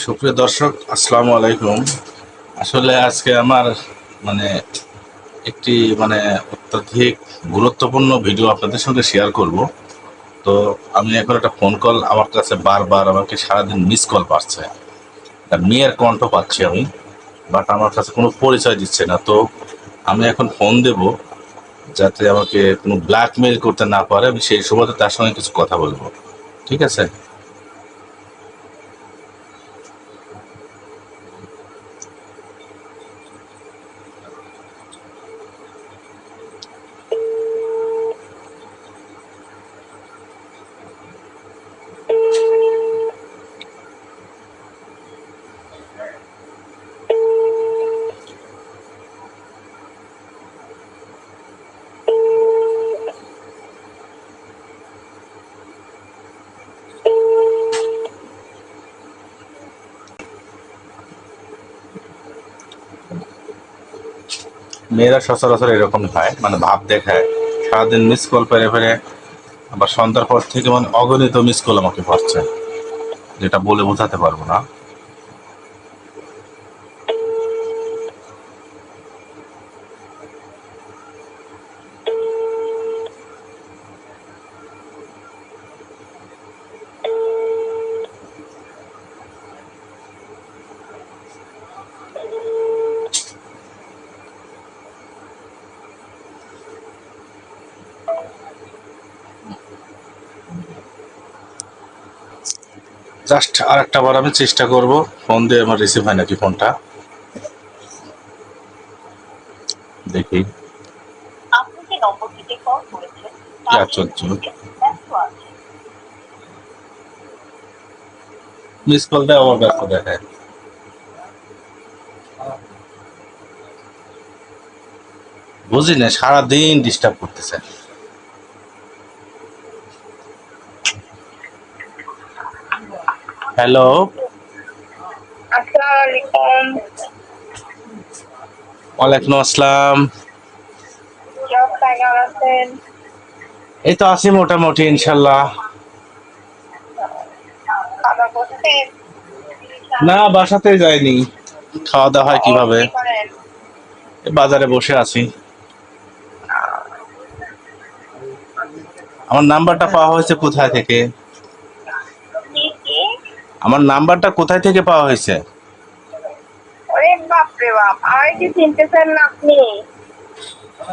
সুপ্রিয় দর্শক, আসসালামু আলাইকুম। আসলে আজকে আমার মানে একটি মানে অত্যাধিক গুরুত্বপূর্ণ ভিডিও আপনাদের সঙ্গে শেয়ার করব। তো আমি এখন একটা ফোন কল আমার কাছে বারবার আমাকে সারাদিন মিস কল পাচ্ছে। মেয়ের কণ্ঠ পাচ্ছি আমি বাট আমার কাছে কোনো পরিচয় দিচ্ছে না। তো আমি এখন ফোন দেব, যাতে আমাকে কোনো ব্ল্যাকমেইল করতে না পারে, আমি সেই সময় তার সঙ্গে কিছু কথা বলব। ঠিক আছে? মেয়েরা সচরাচর এরকম হয় মানে ভাব দেখায়। সারাদিন মিস কল পেরে ফেরে আবার সন্ধ্যার পর থেকে মানে অগণিত মিস কল আমাকে পড়ছে যেটা বলে বোঝাতে পারব না। জাস্ট আর একটা বার আমি চেষ্টা করব। ফোন দিয়ে আমার রিসিভ হয় নাকি ফোনটা? দেখি। নম্বরটিতে কল মিস কল দেয় আমার ব্যস্ত দেখায়। বুঝি না সারাদিন ডিস্টার্ব করতেছে হ্যালো। ওয়ালাইকুম আসসালাম। এই তো আছি মোটামুটি ইনশাল্লাহ। না বাসাতে যাইনি। খাওয়া দাওয়া হয় কীভাবে? বাজারে বসে আছি। আমার নাম্বারটা পাওয়া হয়েছে কোথায় থেকে? আমার নাম্বারটা কোথায় থেকে পাওয়া হয়েছে?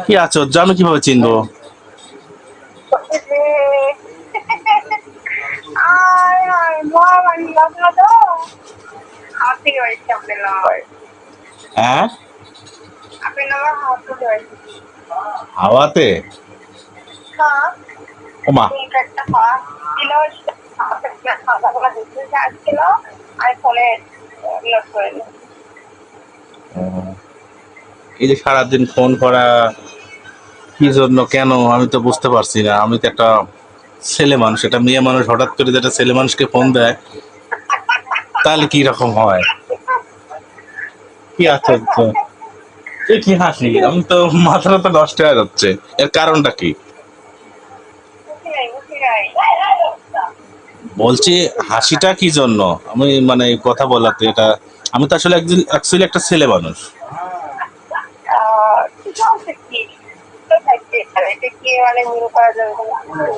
কি আশ্চর্য আমি কীভাবে চিনবো? হ্যাঁ? হাওয়াতে? হ্যাঁ। ওমা। আমি এই যে সারাদিন ফোন করা, কি জন্য, কেন, আমি তো বুঝতে পারছি না। আমি তো একটা ছেলে মানুষ, একটা মেয়ে মানুষ, হঠাৎ করে যেটা ছেলে মানুষকে ফোন দেয়, তাহলে কি রকম হয়? কি আশ্চর্য। কি হাসি, আমি তো মাথাটা তো নষ্ট হয়ে যাচ্ছে। এর কারণটা কি বুঝি নাই বুঝি নাই বলছি হাসিটা কি জন্য আমি মানে কথা বলাতে এটা আমি তো আসলে একদিন অ্যাকচুয়ালি একটা ছেলে মানুষ মানে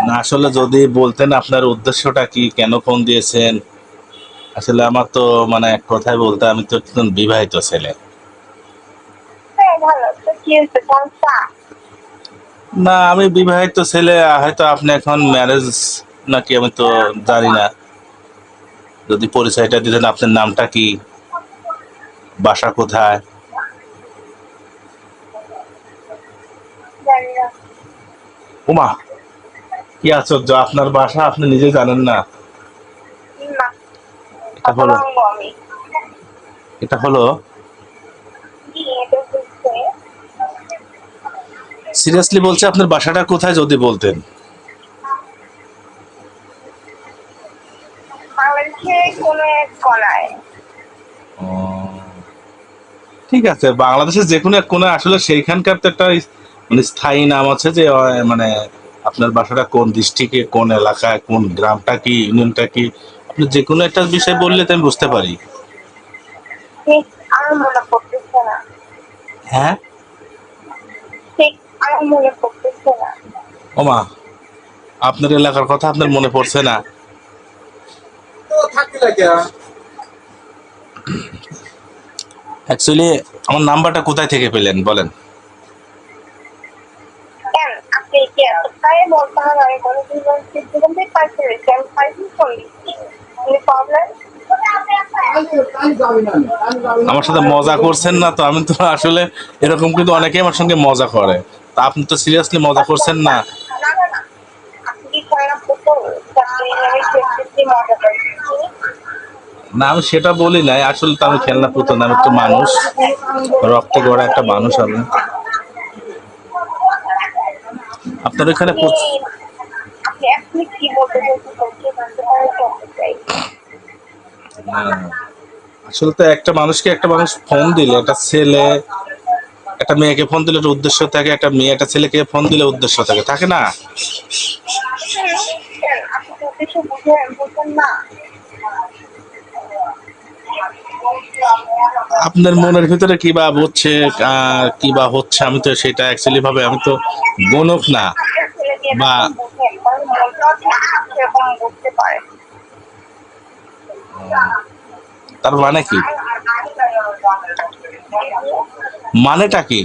না? আসলে যদি বলতেন আপনার উদ্দেশ্যটা কি কেন ফোন দিয়েছেন আসলে আমার তো মানে এক কথায় বলতে আমি তো একজন বিবাহিত ছেলে হ্যাঁ, ভালো। কি? না আমি বিবাহিত ছেলে হয়তো আপনি এখন ম্যারেজ নাকি আমি তো জানি না। যদি পরিচয়টা দিতেন আপনার নামটা কি? বাসা কোথায়? উমা কি আশ্চর্য আপনার বাসা আপনি নিজে জানেন না। না, এটা হলো এটা হলো কি, এটা হচ্ছে সিরিয়াসলি বলছে আপনার বাসাটা কোথায় যদি বলতেন? ঠিক আছে বাংলাদেশের যে কোনো এক কোণে আসলে সেইখানকার তো একটা মানে স্থায়ী নাম আছে যে মানে আপনার বাসাটা কোন ডিস্ট্রিক্টে কোন এলাকায় কোন গ্রামটা কি ইউনিয়নটা কি? আপনি যে কোনো একটা বিষয় বললে তো আমি বুঝতে পারি। হ্যাঁ? আমার মনে পড়তেছে না ওমা আপনার এলাকার কথা আপনার মনে পড়ছে না? অ্যাকচুয়ালি আমার নাম্বারটা কোথায় থেকে পেলেন বলেন। আমার সাথে মজা করছেন না তো আমি তো আসলে এরকম কিন্তু অনেকেই আমার সঙ্গে মজা করে। আপনি তো সিরিয়াসলি মজা করছেন না। না আমি সেটা বলি নাই। আসলে তো আমি খেলনা পুতুল না আমি তো মানুষ। রক্তে গড়া একটা মানুষ আমি। আপনার ওইখানে প্রচ- আপনি আপনি আপনি কি বলতে চাইছেন কি জানতে পারি জানতে চাই না, আসলে তো একটা মানুষকে একটা মানুষ ফোন দিলে একটা ছেলে একটা মেয়েকে ফোন দিলে উদ্দেশ্য থাকে একটা মেয়ে একটা ছেলেকে ফোন দিলে উদ্দেশ্য থাকে থাকে না? আপনার মনের ভিতরে কি বা আহ, কি বা হচ্ছে? আমি তো সেটা অ্যাকচুয়ালি ভাবে আমি তো গণক না। বা- তার মানে কি? মানেটা কি?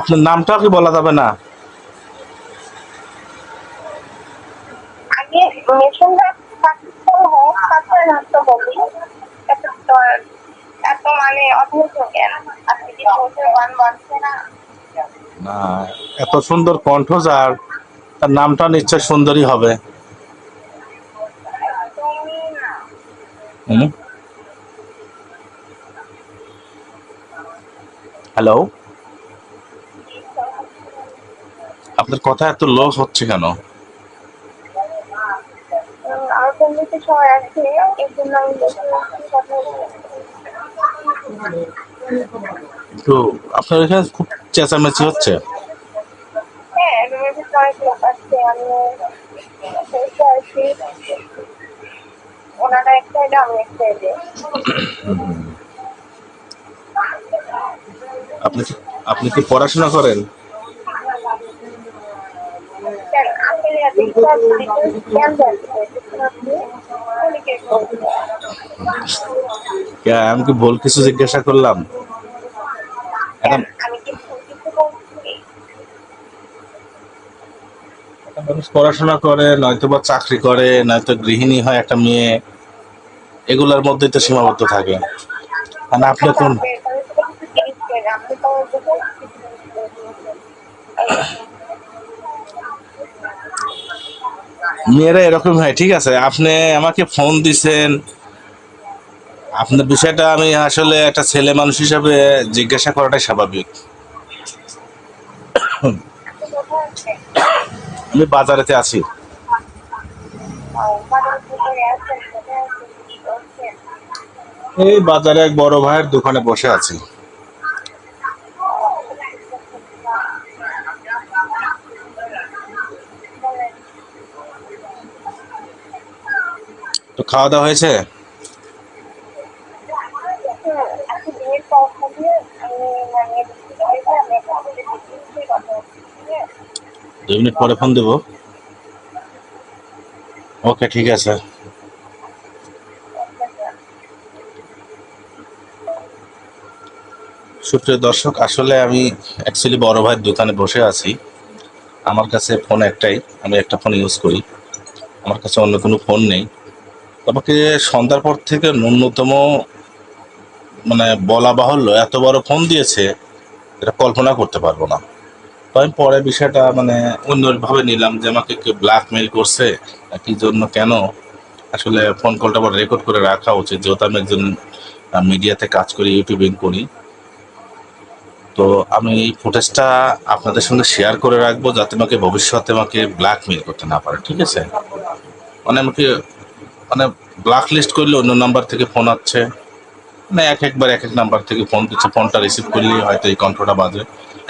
আপনার নামটাও কি বলা যাবে না? মানে না এত সুন্দর কণ্ঠ যার। তার নামটা নিশ্চয় সুন্দরী হবে। হ্যালো আপনার কথা এত লস হচ্ছে কেন। তো আপনার এখানে খুব চেঁচামেচি হচ্ছে হ্যাঁ রুমের ভিতরে অনেক লোক আছে আমি বসে আছি ওনারা আমি আপনি কি আপনি কি পড়াশোনা করেন? আমি কি ভুল কিছু জিজ্ঞাসা করলাম একটা আমি কি ভুল কিছু বলছি একটা মানুষ পড়াশোনা করে নয়তো বা চাকরি করে, নয়তো গৃহিণী হয় একটা মেয়ে, এগুলোর মধ্যেই তো সীমাবদ্ধ থাকে মানে আপনি কোন। মেয়েরা এরকম হয়, ঠিক আছে আপনি আমাকে ফোন দিছেন, আপনার বিষয়টা আমি আসলে একটা ছেলে মানুষ হিসাবে জিজ্ঞাসা করাটাই স্বাভাবিক? আমি বাজারেতে আছি? এই বাজারে এক বড় ভাইয়ের দোকানে বসে আছি তো খাওয়া দাওয়া হয়েছে দুই মিনিট পরে ফোন দেবো। ওকে ঠিক আছে। সুপ্রিয় দর্শক, আসলে আমি অ্যাকচুয়ালি বড় ভাইয়ের দোকানে বসে আছি। আমার কাছে ফোন একটাই, আমি একটা ফোন ইউজ করি। আমার কাছে অন্য কোনো ফোন নেই। আমাকে সন্ধ্যার পর থেকে ন্যূনতম মানে বলা বাহুল্য, এত বড় ফোন দিয়েছে, এটা কল্পনা করতে পারব না। আমি পরে বিষয়টা মানে অন্যভাবে নিলাম যে আমাকে কেউ ব্ল্যাকমেইল করছে কি জন্য, কেন? আসলে ফোন কলটা আবার রেকর্ড করে রাখা উচিত, যেহেতু আমি একজন মিডিয়াতে কাজ করি ইউটিউবিং করি। তো আমি এই ফুটেজটা আপনাদের সঙ্গে শেয়ার করে রাখব, যাতে আমাকে ভবিষ্যতে আমাকে ব্ল্যাকমেইল করতে না পারে, ঠিক আছে? মানে আমাকে মানে ব্ল্যাক লিস্ট করলে অন্য নাম্বার থেকে ফোন আসছে। মানে এক একবার এক এক নাম্বার থেকে ফোন দিচ্ছে ফোনটা রিসিভ করলে হয়তো এই কণ্ঠটা বাজে।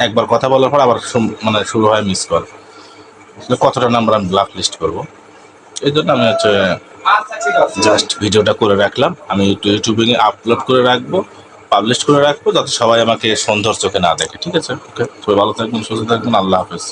একবার কথা বলার পর আবার মানে শুরু হয় মিস কল কতটা নাম্বার আমি লাভ লিস্ট করব। এই জন্য আমি হচ্ছে জাস্ট ভিডিওটা করে রাখলাম। আমি ইউটিউবে আপলোড করে রাখব পাবলিশ করে রাখব, যাতে সবাই আমাকে সৌন্দর্যকে না দেখে। ঠিক আছে? ওকে সবাই ভালো থাকবেন, সুস্থ থাকবেন, আল্লাহ হাফেজ।